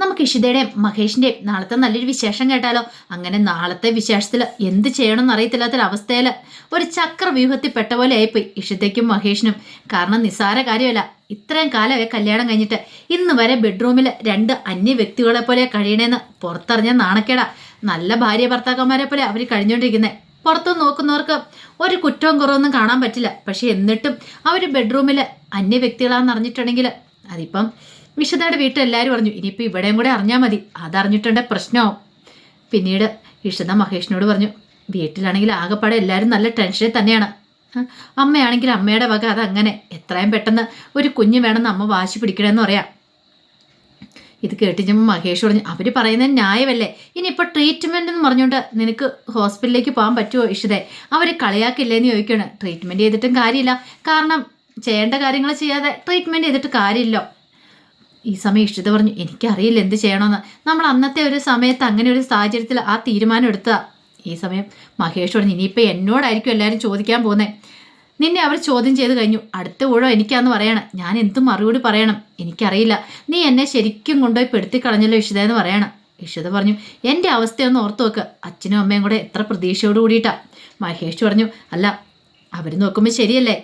നമുക്ക് ഇഷിതയുടെയും മഹേഷിന്റെയും നാളത്തെ നല്ലൊരു വിശേഷം കേട്ടാലോ? അങ്ങനെ നാളത്തെ വിശേഷത്തിൽ എന്ത് ചെയ്യണമെന്ന് അറിയത്തില്ലാത്തൊരവസ്ഥയിൽ ഒരു ചക്രവ്യൂഹത്തിൽ പെട്ട പോലെ ആയിപ്പോയി ഇഷിതയ്ക്കും മഹേഷിനും. കാരണം നിസ്സാര കാര്യമല്ല ഇത്രയും കാലമേ കല്യാണം കഴിഞ്ഞിട്ട് ഇന്ന് വരെ ബെഡ്റൂമിൽ രണ്ട് അന്യ വ്യക്തികളെ പോലെ കഴിയണേന്ന് പുറത്തറിഞ്ഞ നാണക്കേടാ. നല്ല ഭാര്യ ഭർത്താക്കന്മാരെ പോലെ അവർ കഴിഞ്ഞുകൊണ്ടിരിക്കുന്നത് പുറത്തു നോക്കുന്നവർക്ക് ഒരു കുറ്റവും കുറവൊന്നും കാണാൻ പറ്റില്ല. പക്ഷെ എന്നിട്ടും അവർ ബെഡ്റൂമിൽ അന്യ വ്യക്തികളാണെന്ന് അറിഞ്ഞിട്ടുണ്ടെങ്കിൽ അതിപ്പം വിശദയുടെ വീട്ടിൽ എല്ലാവരും പറഞ്ഞു ഇനിയിപ്പോൾ ഇവിടെയും കൂടെ അറിഞ്ഞാൽ മതി. അതറിഞ്ഞിട്ടുണ്ടെ പ്രശ്നമാവും. പിന്നീട് ഇഷിത മഹേഷിനോട് പറഞ്ഞു വീട്ടിലാണെങ്കിൽ ആകെപ്പാടെ എല്ലാവരും നല്ല ടെൻഷനിൽ തന്നെയാണ്. അമ്മയാണെങ്കിൽ അമ്മയുടെ വക അതങ്ങനെ. എത്രയും പെട്ടെന്ന് ഒരു കുഞ്ഞ് വേണമെന്ന് അമ്മ വാശി പിടിക്കണമെന്ന് പറയാം. ഇത് കേട്ടിച്ചപ്പോൾ മഹേഷ് പറഞ്ഞു അവർ പറയുന്നത് ന്യായമല്ലേ? ഇനിയിപ്പോൾ ട്രീറ്റ്മെന്റ് എന്ന് പറഞ്ഞുകൊണ്ട് നിനക്ക് ഹോസ്പിറ്റലിലേക്ക് പോകാൻ പറ്റുമോ ഇഷിതേ അവർ കളിയാക്കില്ലേന്ന് ചോദിക്കുകയാണ് ട്രീറ്റ്മെന്റ് ചെയ്തിട്ടും കാര്യമില്ല. കാരണം ചെയ്യേണ്ട കാര്യങ്ങൾ ചെയ്യാതെ ട്രീറ്റ്മെന്റ് ചെയ്തിട്ട് കാര്യമില്ലോ. ഈ സമയം ഇഷ്ടത പറഞ്ഞു എനിക്കറിയില്ല എന്ത് ചെയ്യണമെന്ന് നമ്മൾ അന്നത്തെ ഒരു സമയത്ത് അങ്ങനെ ഒരു സാഹചര്യത്തിൽ ആ തീരുമാനം എടുത്തതാ ഈ സമയം മഹേഷ് പറഞ്ഞു ഇനിയിപ്പോൾ എന്നോടായിരിക്കും എല്ലാവരും ചോദിക്കാൻ പോകുന്നത് നിന്നെ അവർ ചോദ്യം ചെയ്ത് കഴിഞ്ഞു. അടുത്ത ഊഴം എനിക്കാന്ന് പറയണം. ഞാൻ എന്തും മറുപടി പറയണം. എനിക്കറിയില്ല. നീ എന്നെ ശരിക്കും കൊണ്ടുപോയി പെടുത്തി കളഞ്ഞല്ലോ ഇഷിത എന്ന് പറയണം. ഇഷിത പറഞ്ഞു എന്റെ അവസ്ഥയൊന്ന് ഓർത്ത് നോക്ക്. അച്ഛനും അമ്മയും കൂടെ എത്ര പ്രതീക്ഷയോട് കൂടിയിട്ടാ. മഹേഷ് പറഞ്ഞു അല്ല അവർ നോക്കുമ്പോൾ ശരിയല്ലേ?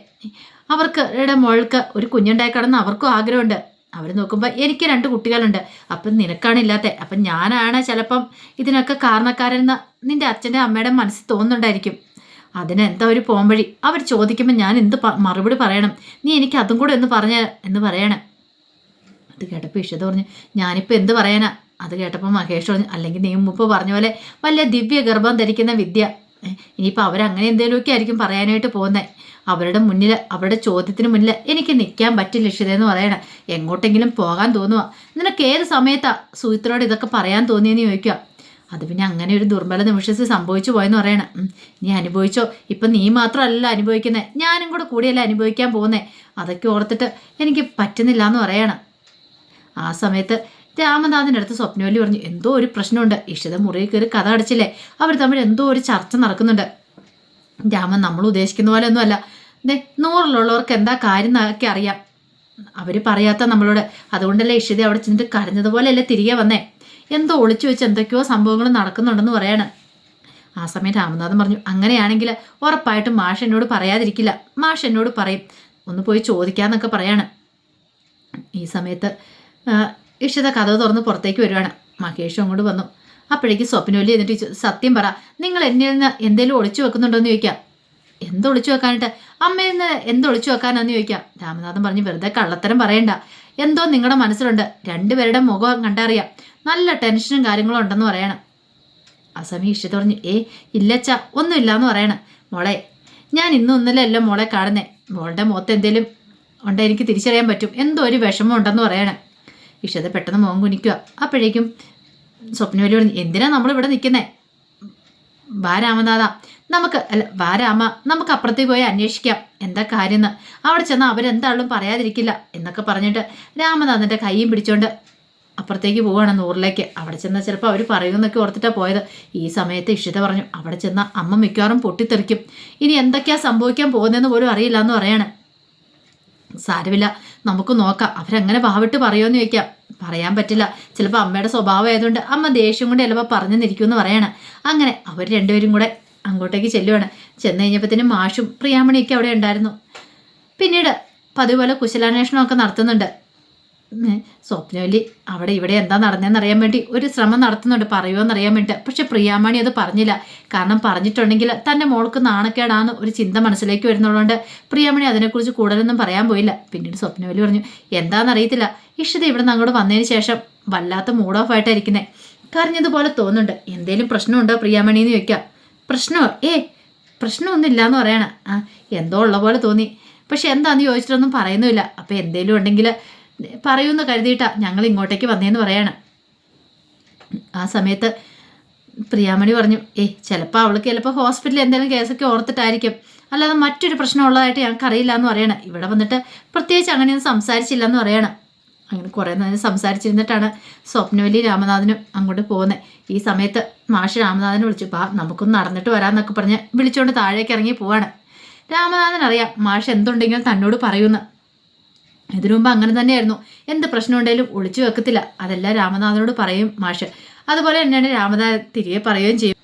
അവർക്ക് മോൾക്ക് ഒരു കുഞ്ഞുണ്ടായി കിടന്ന് അവർക്കും ആഗ്രഹമുണ്ട്. അവർ നോക്കുമ്പോൾ എനിക്ക് രണ്ട് കുട്ടികളുണ്ട്. അപ്പം നിനക്കാണില്ലാത്ത അപ്പം ഞാനാണ് ചിലപ്പം ഇതിനൊക്കെ കാരണക്കാരെന്ന് നിന്റെ അച്ഛന്റെ അമ്മയുടെ മനസ്സിൽ തോന്നുന്നുണ്ടായിരിക്കും. അതിനെന്താ ഒരു പോംവഴി? അവർ ചോദിക്കുമ്പോൾ ഞാൻ എന്ത് മറുപടി പറയണം? നീ എനിക്ക് അതും കൂടെ ഒന്ന് പറഞ്ഞ എന്ന് പറയണേ. അത് കേട്ടപ്പോൾ ഇഷത പറഞ്ഞു ഞാനിപ്പോൾ എന്ത് പറയാനാ? അത് കേട്ടപ്പോൾ മഹേഷ് പറഞ്ഞു അല്ലെങ്കിൽ നീ മുമ്പ് പറഞ്ഞ പോലെ വലിയ ദിവ്യ ഗർഭം ധരിക്കുന്ന വിദ്യ. ഇനിയിപ്പോൾ അവരങ്ങനെ എന്തെങ്കിലുമൊക്കെ ആയിരിക്കും പറയാനായിട്ട് പോകുന്നത് അവരുടെ മുന്നിൽ അവരുടെ ചോദ്യത്തിന് മുന്നിൽ എനിക്ക് നിൽക്കാൻ പറ്റില്ല ഇഷിതെന്ന് പറയണം. എങ്ങോട്ടെങ്കിലും പോകാൻ തോന്നുക നിനക്ക് ഏത് സമയത്താ സുഹിത്രോട് ഇതൊക്കെ പറയാൻ തോന്നിയെന്ന് ചോദിക്കുക? അത് പിന്നെ അങ്ങനെ ഒരു ദുർബല നിമിഷത്തിൽ സംഭവിച്ചു പോയെന്ന് പറയണം. നീ അനുഭവിച്ചോ? ഇപ്പം നീ മാത്രമല്ല അനുഭവിക്കുന്നത് ഞാനും കൂടെ കൂടിയല്ല അനുഭവിക്കാൻ പോകുന്നേ. അതൊക്കെ ഓർത്തിട്ട് എനിക്ക് പറ്റുന്നില്ല എന്ന് പറയണം. ആ സമയത്ത് രാമനാഥന്റെ അടുത്ത് സ്വപ്നവല്ലി പറഞ്ഞു എന്തോ ഒരു പ്രശ്നമുണ്ട്. ഇഷിത മുറിയിൽ കയറി കഥ അടച്ചില്ലേ? അവർ തമ്മിൽ എന്തോ ഒരു ചർച്ച നടക്കുന്നുണ്ട്. രാമൻ നമ്മൾ ഉദ്ദേശിക്കുന്ന പോലെ ഒന്നുമല്ല. ദേ നൂറിലുള്ളവർക്ക് എന്താ കാര്യം എന്നൊക്കെ അറിയാം. അവർ പറയാത്ത നമ്മളോട് അതുകൊണ്ടല്ലേ ഇഷിത അവിടെ ചെന്നിട്ട് കരഞ്ഞതുപോലെയല്ലേ തിരികെ വന്നേ? എന്തോ ഒളിച്ചു വെച്ച് എന്തൊക്കെയോ സംഭവങ്ങൾ നടക്കുന്നുണ്ടെന്ന് പറയാണ്. ആ സമയം രാമനാഥൻ പറഞ്ഞു അങ്ങനെയാണെങ്കിൽ ഉറപ്പായിട്ടും മാഷ് എന്നോട് പറയാതിരിക്കില്ല. മാഷ് എന്നോട് പറയും. ഒന്ന് പോയി ചോദിക്കാന്നൊക്കെ പറയാണ്. ഈ സമയത്ത് ഇഷിത കഥ തുറന്ന് പുറത്തേക്ക് വരുവാണ്. മഹേഷും അങ്ങോട്ട് വന്നു. അപ്പോഴേക്ക് സ്വപ്നവല്ലി എന്നിട്ട് സത്യം പറ നിങ്ങൾ എന്നിൽ നിന്ന് എന്തെങ്കിലും ഒളിച്ചു വെക്കുന്നുണ്ടോ എന്ന് ചോദിക്കാം. എന്തൊളിച്ചു വെക്കാനായിട്ട്? അമ്മയിൽ നിന്ന് വെക്കാനെന്ന് ചോദിക്കാം. രാമനാഥൻ പറഞ്ഞു വെറുതെ കള്ളത്തരം പറയണ്ട. എന്തോ നിങ്ങളുടെ മനസ്സിലുണ്ട്. രണ്ടുപേരുടെ മുഖം കണ്ടറിയാം. നല്ല ടെൻഷനും കാര്യങ്ങളും ഉണ്ടെന്ന് പറയണം. അസമി ഇഷ്ടത്ത് പറഞ്ഞു ഏ ഇല്ലച്ച ഒന്നുമില്ല എന്ന് പറയണം. മോളെ ഞാൻ ഇന്നും എല്ലാം മോളെ കാണുന്നേ. മോളുടെ മുഖത്ത് എന്തേലും ഉണ്ട് എനിക്ക് തിരിച്ചറിയാൻ പറ്റും. എന്തോ ഒരു വിഷമം ഉണ്ടെന്ന് പറയണം. ഇഷ്ടത പെട്ടെന്ന് മുഖം കുനിക്കുക. അപ്പോഴേക്കും സ്വപ്നവലി പറഞ്ഞു എന്തിനാ നമ്മളിവിടെ നിൽക്കുന്നേ? വാ രാമനാഥ നമുക്ക് അല്ല വാ രാമ നമുക്ക് അപ്പുറത്തേക്ക് പോയി അന്വേഷിക്കാം. എന്താ കാര്യം അവിടെ ചെന്നാൽ അവരെന്താളും പറയാതിരിക്കില്ല എന്നൊക്കെ പറഞ്ഞിട്ട് രാമനാഥന്റെ കൈയും പിടിച്ചോണ്ട് അപ്പുറത്തേക്ക് പോവുകയാണ് നൂറിലേക്ക്. അവിടെ ചെന്നാൽ ചിലപ്പോൾ അവർ പറയുമെന്നൊക്കെ ഓർത്തിട്ടാണ് പോയത്. ഈ സമയത്ത് ഇഷിത പറഞ്ഞു അവിടെ ചെന്നാൽ അമ്മ മിക്കവാറും പൊട്ടിത്തെറിക്കും. ഇനി എന്തൊക്കെയാണ് സംഭവിക്കാൻ പോകുന്നതെന്ന് പോലും അറിയില്ല എന്ന് പറയാണ്. സാരമില്ല നമുക്ക് നോക്കാം. അവരങ്ങനെ വാവിട്ട് പറയുമെന്ന് ചോദിക്കാം. പറയാൻ പറ്റില്ല. ചിലപ്പോൾ അമ്മയുടെ സ്വഭാവം ആയതുകൊണ്ട് അമ്മ ദേഷ്യം കൊണ്ട് ചിലപ്പോൾ പറഞ്ഞു നിൽക്കുമെന്ന് പറയണം. അങ്ങനെ അവർ രണ്ടുപേരും കൂടെ അങ്ങോട്ടേക്ക് ചെല്ലുവാണ്. ചെന്ന് കഴിഞ്ഞപ്പോഴത്തേനും മാഷും പ്രിയാമണിയൊക്കെ അവിടെ ഉണ്ടായിരുന്നു. പിന്നീട് പതിവ് പോലെ കുശലാന്വേഷണമൊക്കെ നടത്തുന്നുണ്ട്. സ്വപ്നവല്ലി അവിടെ ഇവിടെ എന്താ നടന്നതെന്ന് അറിയാൻ വേണ്ടി ഒരു ശ്രമം നടത്തുന്നുണ്ട് അറിയാൻ വേണ്ടി. പക്ഷെ പ്രിയാമണി അത് പറഞ്ഞില്ല. കാരണം പറഞ്ഞിട്ടുണ്ടെങ്കിൽ തന്റെ മോൾക്ക് നാണക്കേടാന്ന് ഒരു ചിന്ത മനസ്സിലേക്ക് വരുന്നതുകൊണ്ട് പ്രിയാമണി അതിനെക്കുറിച്ച് കൂടുതലൊന്നും പറയാൻ പോയില്ല. പിന്നീട് സ്വപ്നവല്ലി പറഞ്ഞു എന്താണെന്നറിയത്തില്ല ഇഷിത ഇവിടെ നിന്ന് അങ്ങോട്ട് വന്നതിന് ശേഷം വല്ലാത്ത മൂഡ് ഓഫ് ആയിട്ടായിരിക്കുന്നത് കരഞ്ഞതുപോലെ തോന്നുന്നുണ്ട്. എന്തേലും പ്രശ്നമുണ്ടോ പ്രിയാമണി എന്ന് ചോദിക്കാം. പ്രശ്നമോ ഏ പ്രശ്നമൊന്നുമില്ല എന്ന് പറയണ. ആ എന്തോ ഉള്ള പോലെ തോന്നി. പക്ഷെ എന്താണെന്ന് ചോദിച്ചിട്ടൊന്നും പറയുന്നുമില്ല. അപ്പോൾ എന്തേലും ഉണ്ടെങ്കിൽ പറയുമെന്ന് കരുതിയിട്ടാ ഞങ്ങൾ ഇങ്ങോട്ടേക്ക് വന്നേന്ന് പറയാണ്. ആ സമയത്ത് പ്രിയാമണി പറഞ്ഞു ഏ ചിലപ്പോൾ അവൾക്ക് ചിലപ്പോൾ ഹോസ്പിറ്റലിൽ എന്തെങ്കിലും കേസൊക്കെ ഓർത്തിട്ടായിരിക്കും. അല്ലാതെ മറ്റൊരു പ്രശ്നമുള്ളതായിട്ട് ഞങ്ങൾക്ക് അറിയില്ല എന്ന് പറയണം. ഇവിടെ വന്നിട്ട് പ്രത്യേകിച്ച് അങ്ങനെയൊന്നും സംസാരിച്ചില്ല എന്ന് പറയണം. അങ്ങനെ കുറേ നേരം സംസാരിച്ചിരുന്നിട്ടാണ് സ്വപ്നവലി രാമനാഥനും അങ്ങോട്ട് പോകുന്നത് ഈ സമയത്ത് മാഷ് രാമനാഥനെ വിളിച്ചു പാ നമുക്കൊന്ന് നടന്നിട്ട് വരാമെന്നൊക്കെ പറഞ്ഞ് വിളിച്ചുകൊണ്ട് താഴേക്ക് ഇറങ്ങി പോവാണ്. രാമനാഥൻ അറിയാം മാഷ് എന്തുണ്ടെങ്കിലും തന്നോട് പറയുമെന്ന് ഇതിനു മുമ്പ് അങ്ങനെ തന്നെയായിരുന്നു. എന്ത് പ്രശ്നം ഉണ്ടെങ്കിലും ഒളിച്ചു വെക്കത്തില്ല. അതെല്ലാം രാമനാഥനോട് പറയും മാഷ്. അതുപോലെ തന്നെയാണ് രാമനാഥൻ തിരികെ പറയുകയും ചെയ്യും.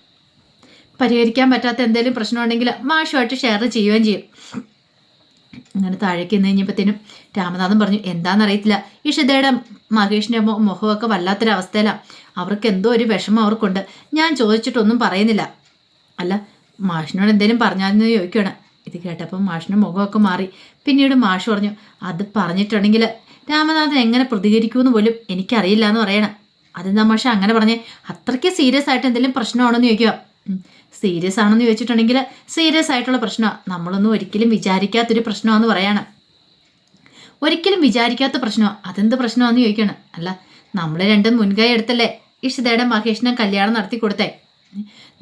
പരിഹരിക്കാൻ പറ്റാത്ത എന്തെങ്കിലും പ്രശ്നമുണ്ടെങ്കിൽ മാഷുമായിട്ട് ഷെയർ ചെയ്യുകയും ചെയ്യും. അങ്ങനെ താഴേക്ക് നിന്ന് കഴിഞ്ഞപ്പോഴത്തേനും രാമനാഥൻ പറഞ്ഞു എന്താണെന്നറിയത്തില്ല ഇഷിതയുടെ മഹേഷിന്റെ മുഖമൊക്കെ വല്ലാത്തൊരവസ്ഥയിലാണ് അവർക്ക് എന്തോ ഒരു വിഷമം അവർക്കുണ്ട്. ഞാൻ ചോദിച്ചിട്ടൊന്നും പറയുന്നില്ല. അല്ല മാഷിനോട് എന്തെങ്കിലും പറഞ്ഞാന്ന് ചോദിക്കുകയാണ് ഇത് കേട്ടപ്പോൾ മാഷിന്റെ മുഖമൊക്കെ മാറി. പിന്നീട് മാഷ് പറഞ്ഞു അത് പറഞ്ഞിട്ടുണ്ടെങ്കിൽ രാമനാഥൻ എങ്ങനെ പ്രതികരിക്കുമെന്ന് പോലും എനിക്കറിയില്ല എന്ന് പറയണം. അതെന്താ മാഷ അങ്ങനെ പറഞ്ഞേ? അത്രയ്ക്ക് സീരിയസ് ആയിട്ട് എന്തെങ്കിലും പ്രശ്നമാണോ എന്ന് ചോദിക്കുക സീരിയസ് ആണെന്ന് ചോദിച്ചിട്ടുണ്ടെങ്കിൽ സീരിയസ് ആയിട്ടുള്ള പ്രശ്നമാണ് നമ്മളൊന്നും ഒരിക്കലും വിചാരിക്കാത്തൊരു പ്രശ്നമാണെന്ന് പറയാണ്. ഒരിക്കലും വിചാരിക്കാത്ത പ്രശ്നമാണ് അതെന്ത് പ്രശ്നമാണെന്ന് ചോദിക്കണം. അല്ല നമ്മൾ രണ്ടും മുൻകൈ എടുത്തല്ലേ? ഇഷിതയുടെ മഹേഷിനെ കല്യാണം നടത്തി കൊടുത്തേ.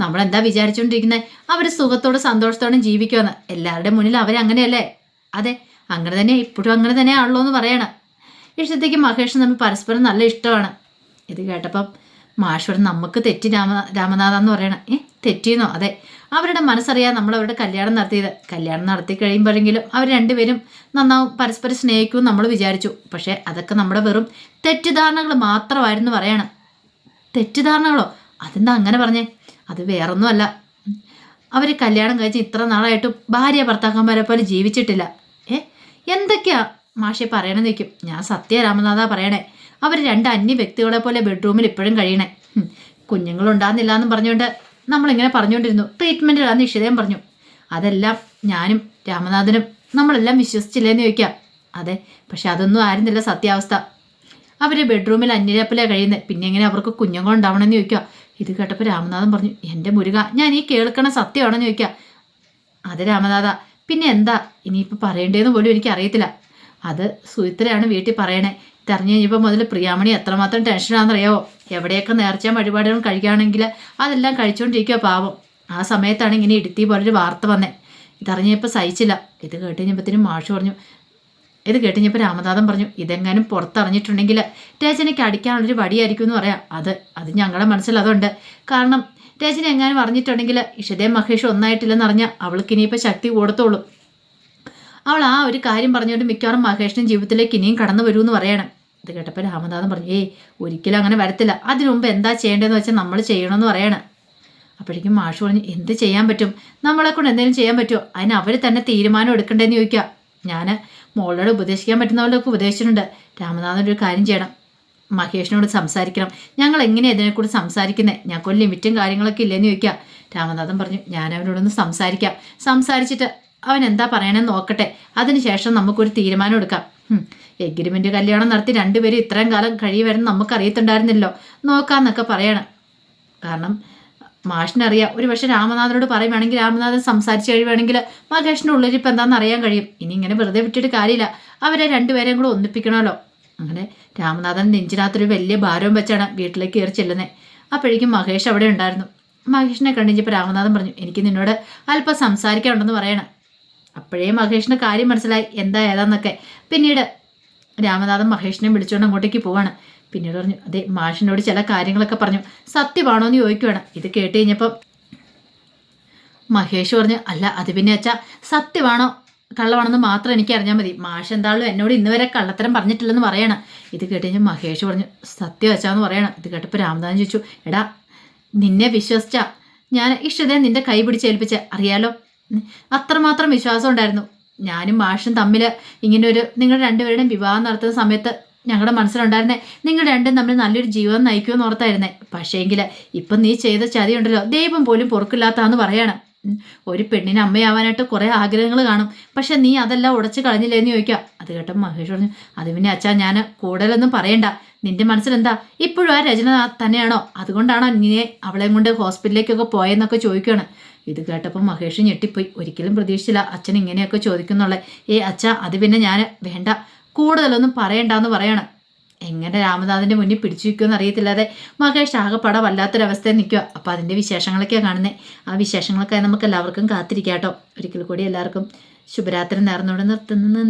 നമ്മളെന്താ വിചാരിച്ചുകൊണ്ടിരിക്കുന്നത് അവർ സുഖത്തോടും സന്തോഷത്തോടും ജീവിക്കുമെന്ന് എല്ലാവരുടെയും മുന്നിൽ അവരങ്ങനെയല്ലേ? അതെ അങ്ങനെ തന്നെ ഇപ്പോഴും അങ്ങനെ തന്നെ ആണല്ലോ എന്ന് പറയണം. ഇഷ്ടത്തേക്ക് മഹേഷും തമ്മിൽ പരസ്പരം നല്ല ഇഷ്ടമാണ്. ഇത് കേട്ടപ്പം മാഷോട് നമുക്ക് തെറ്റി രാമ രാമനാഥ എന്ന് പറയണം. ഏ തെറ്റിയെന്നോ? അതെ. അവരുടെ മനസ്സറിയാൻ നമ്മൾ അവരുടെ കല്യാണം നടത്തിയത്. കല്യാണം നടത്തി കഴിയുമ്പോഴെങ്കിലും അവർ രണ്ടുപേരും നന്നാവും പരസ്പരം സ്നേഹിക്കുമെന്ന് നമ്മൾ വിചാരിച്ചു. പക്ഷേ അതൊക്കെ നമ്മുടെ വെറും തെറ്റിദ്ധാരണകൾ മാത്രമായിരുന്നു പറയണം. തെറ്റിദ്ധാരണകളോ? അതെന്താ അങ്ങനെ പറഞ്ഞേ? അത് വേറൊന്നുമല്ല. അവർ കല്യാണം കഴിച്ച് ഇത്ര നാളായിട്ടും ഭാര്യ ഭർത്താക്കന്മാരെ പോലെ ജീവിച്ചിട്ടില്ല. ഏ? എന്തൊക്കെയാ മാഷെ പറയണമെന്ന് നിൽക്കും ഞാൻ സത്യ രാമനാഥ പറയണേ. അവർ രണ്ട് അന്യ വ്യക്തികളെ പോലെ ബെഡ്റൂമിൽ ഇപ്പോഴും കഴിയണേ. കുഞ്ഞുങ്ങളുണ്ടാകുന്നില്ല എന്ന് പറഞ്ഞുകൊണ്ട് നമ്മളിങ്ങനെ പറഞ്ഞുകൊണ്ടിരുന്നു. ട്രീറ്റ്മെന്റ് ഇടാൻ നിഷേധം പറഞ്ഞു. അതെല്ലാം ഞാനും രാമനാഥനും നമ്മളെല്ലാം വിശ്വസിച്ചില്ലേന്ന് ചോദിക്കാം. അതെ പക്ഷെ അതൊന്നും ആയിരുന്നില്ല സത്യാവസ്ഥ. അവർ ബെഡ്റൂമിൽ അന്യരപ്പിലാണ് കഴിയുന്നത് പിന്നെ എങ്ങനെ അവർക്ക് കുഞ്ഞുങ്ങളുണ്ടാവണമെന്ന് ചോദിക്കുക. ഇത് കേട്ടപ്പോൾ രാമനാഥൻ പറഞ്ഞു എന്റെ മുരുക ഞാൻ ഈ കേൾക്കണ സത്യമാണെന്ന് ചോദിക്കുക. അതെ രാമനാഥ. പിന്നെ എന്താ? ഇനിയിപ്പോൾ പറയേണ്ടതെന്ന് പോലും എനിക്ക് അറിയത്തില്ല അത് സുയിത്രയാണ് വീട്ടിൽ പറയണേ. തെരഞ്ഞു കഴിഞ്ഞപ്പോൾ മുതൽ പ്രിയാമണി എത്രമാത്രം ടെൻഷനാണെന്നറിയാവോ? എവിടെയൊക്കെ നേർച്ച വഴിപാടുകൾ കഴിക്കുകയാണെങ്കിൽ അതെല്ലാം കഴിച്ചുകൊണ്ടിരിക്കുക പാവം. ആ സമയത്താണ് ഇങ്ങനെ ഇടുത്തി പോലൊരു വാർത്ത വന്നേ. ഇതറിഞ്ഞപ്പോൾ സഹിച്ചില്ല. ഇത് കേട്ട് കഴിഞ്ഞപ്പോഴത്തേനും മാഷ് പറഞ്ഞു ഇത് കേട്ടുകഴിഞ്ഞപ്പോൾ രാമനാഥൻ പറഞ്ഞു ഇതെങ്ങാനും പുറത്തറിഞ്ഞിട്ടുണ്ടെങ്കിൽ രചനയ്ക്ക് അടിക്കാനുള്ളൊരു വടിയായിരിക്കും എന്ന് പറയാം. അത് അത് ഞങ്ങളുടെ മനസ്സിൽ അതുണ്ട്. കാരണം രചന എങ്ങാനും അറിഞ്ഞിട്ടുണ്ടെങ്കിൽ ഇഷദേ മഹേഷ് ഒന്നായിട്ടില്ലെന്നറിഞ്ഞാൽ അവൾക്ക് ഇനിയിപ്പോൾ ശക്തി കൊടുത്തോളും അവൾ ആ ഒരു കാര്യം പറഞ്ഞുകൊണ്ട് മിക്കവാറും മഹേഷിനും ജീവിതത്തിലേക്ക് ഇനിയും കടന്നു വരുമെന്ന് പറയണം. ഇത് കേട്ടപ്പോൾ രാമനാഥൻ പറഞ്ഞു ഏയ് ഒരിക്കലും അങ്ങനെ വരത്തില്ല. അതിനു മുമ്പ് എന്താ ചെയ്യേണ്ടതെന്ന് വെച്ചാൽ നമ്മൾ ചെയ്യണമെന്ന് പറയണം. അപ്പോഴേക്കും മാഷ് പറഞ്ഞു എന്ത് ചെയ്യാൻ പറ്റും? നമ്മളെ കൊണ്ട് എന്തെങ്കിലും ചെയ്യാൻ പറ്റുമോ? അതിന് അവർ തന്നെ തീരുമാനം എടുക്കണ്ടേന്ന് ചോദിക്കുക. ഞാൻ മോളോട് ഉപദേശിക്കാൻ പറ്റുന്നവരൊക്കെ ഉപദേശിച്ചിട്ടുണ്ട്. രാമനാഥൻ ഒരു കാര്യം ചെയ്യണം. മഹേഷിനോട് സംസാരിക്കണം. ഞങ്ങൾ എങ്ങനെയാണ് ഇതിനെക്കൂടെ സംസാരിക്കുന്നത് ഞങ്ങൾക്ക് ലിമിറ്റും കാര്യങ്ങളൊക്കെ ഇല്ലെന്ന് ചോദിക്കുക. രാമനാഥൻ പറഞ്ഞു ഞാൻ അവനോടൊന്ന് സംസാരിക്കാം. സംസാരിച്ചിട്ട് അവൻ എന്താ പറയണേന്ന് നോക്കട്ടെ അതിനുശേഷം നമുക്കൊരു തീരുമാനം എടുക്കാം. എഗ്രിമെന്റ് കല്യാണം നടത്തി രണ്ടുപേരും ഇത്രയും കാലം കഴിയുവരെന്ന് നമുക്കറിയത്തുണ്ടായിരുന്നില്ലോ. നോക്കാന്നൊക്കെ പറയണം. കാരണം മാഷിനറിയാം. ഒരു പക്ഷേ രാമനാഥനോട് പറയുവാണെങ്കിൽ രാമനാഥൻ സംസാരിച്ച് കഴിയുവാണെങ്കിൽ മഹേഷിന്റെ ഉള്ളിലിപ്പോൾ എന്താണെന്ന് അറിയാൻ കഴിയും. ഇനി ഇങ്ങനെ വെറുതെ വിട്ടിട്ട് കാര്യമില്ല. അവരെ രണ്ടുപേരെയും കൂടെ ഒന്നിപ്പിക്കണമല്ലോ. അങ്ങനെ രാമനാഥൻ നെഞ്ചിനകത്തൊരു വലിയ ഭാരവും വെച്ചാണ് വീട്ടിലേക്ക് കയറി ചെല്ലുന്നത് അപ്പോഴേക്കും മഹേഷ് അവിടെ ഉണ്ടായിരുന്നു. മഹേഷിനെ കണ്ടിഞ്ഞപ്പോൾ രാമനാഥൻ പറഞ്ഞു എനിക്ക് നിന്നോട് അല്പം സംസാരിക്കാനുണ്ടെന്ന് പറയണം. അപ്പോഴേ മഹേഷിന് കാര്യം മനസ്സിലായി. എന്താ ഏതാന്നൊക്കെ. പിന്നീട് രാമനാഥൻ മഹേഷിനെ വിളിച്ചുകൊണ്ട് അങ്ങോട്ടേക്ക് പോവാണ്. പിന്നീട് പറഞ്ഞു അതെ മാഷിനോട് ചില കാര്യങ്ങളൊക്കെ പറഞ്ഞു. സത്യമാണോ എന്ന് ചോദിക്കുവാണ്. ഇത് കേട്ട് കഴിഞ്ഞപ്പം മഹേഷ് പറഞ്ഞു അല്ല അത് പിന്നെ അച്ഛാ സത്യമാണോ കള്ളമാണെന്ന് മാത്രം എനിക്ക് അറിഞ്ഞാൽ മതി. മാഷ് എന്താളും എന്നോട് ഇന്ന് വരെ കള്ളത്തരം പറഞ്ഞിട്ടില്ലെന്ന് പറയണം. ഇത് കേട്ട് കഴിഞ്ഞാൽ മഹേഷ് പറഞ്ഞു സത്യം അച്ഛാന്ന് പറയണം. ഇത് കേട്ടപ്പോൾ രാമനാഥൻ ചോദിച്ചു എടാ നിന്നെ വിശ്വസിച്ച ഞാൻ ഇഷ്ടതയെ നിന്റെ കൈ പിടിച്ചേൽപ്പിച്ച് അറിയാലോ. അത്രമാത്രം വിശ്വാസം ഉണ്ടായിരുന്നു. ഞാനും മാഷും തമ്മിൽ ഇങ്ങനെ ഒരു നിങ്ങൾ രണ്ടുപേരുടെയും വിവാഹം നടത്തുന്ന സമയത്ത് ഞങ്ങളുടെ മനസ്സിലുണ്ടായിരുന്നേ നിങ്ങൾ രണ്ടും തമ്മിൽ നല്ലൊരു ജീവിതം നയിക്കുമെന്ന് ഓർത്തായിരുന്നേ. പക്ഷേങ്കിൽ ഇപ്പം നീ ചെയ്ത ചതി ഉണ്ടല്ലോ ദൈവം പോലും പൊറുക്കില്ലാത്തതെന്ന് പറയാണ്. ഒരു പെണ്ണിന് അമ്മയാവാനായിട്ട് കുറേ ആഗ്രഹങ്ങൾ കാണും. പക്ഷെ നീ അതെല്ലാം ഉടച്ച് കളഞ്ഞില്ലേന്ന് ചോദിക്കുക അത് കേട്ടോ മഹേഷ് പറഞ്ഞു അത് പിന്നെ അച്ഛാ ഞാൻ കൂടുതലൊന്നും പറയണ്ട. നിന്റെ മനസ്സിലെന്താ? ഇപ്പോഴും ആ രചന തന്നെയാണോ? അതുകൊണ്ടാണോ നീ അവളെയും കൊണ്ട് ഹോസ്പിറ്റലിലേക്കൊക്കെ പോയെന്നൊക്കെ ചോദിക്കുകയാണ് ഇത് കേട്ടപ്പോൾ മഹേഷ് ഞെട്ടിപ്പോയി. ഒരിക്കലും പ്രതീക്ഷിച്ചില്ല. അച്ഛൻ ഇങ്ങനെയൊക്കെ ചോദിക്കുന്നുള്ളേ. ഏ അച്ഛ അത് പിന്നെ ഞാൻ വേണ്ട. കൂടുതലൊന്നും പറയണ്ടെന്ന് പറയണം. എങ്ങനെ രാമനാഥന്റെ മുന്നിൽ പിടിച്ചു നിൽക്കുമെന്ന് അറിയത്തില്ലാതെ മഹേഷ് ആകെപ്പാട വല്ലാത്തൊരവസ്ഥയിൽ നിൽക്കുക. അപ്പോൾ അതിന്റെ വിശേഷങ്ങളൊക്കെ കാണുന്നത് ആ വിശേഷങ്ങളൊക്കെ നമുക്ക് എല്ലാവർക്കും കാത്തിരിക്കാം കേട്ടോ. ഒരിക്കൽ കൂടി എല്ലാവർക്കും ശുഭരാത്രി നേർന്നോടെ നിർത്തുന്നു.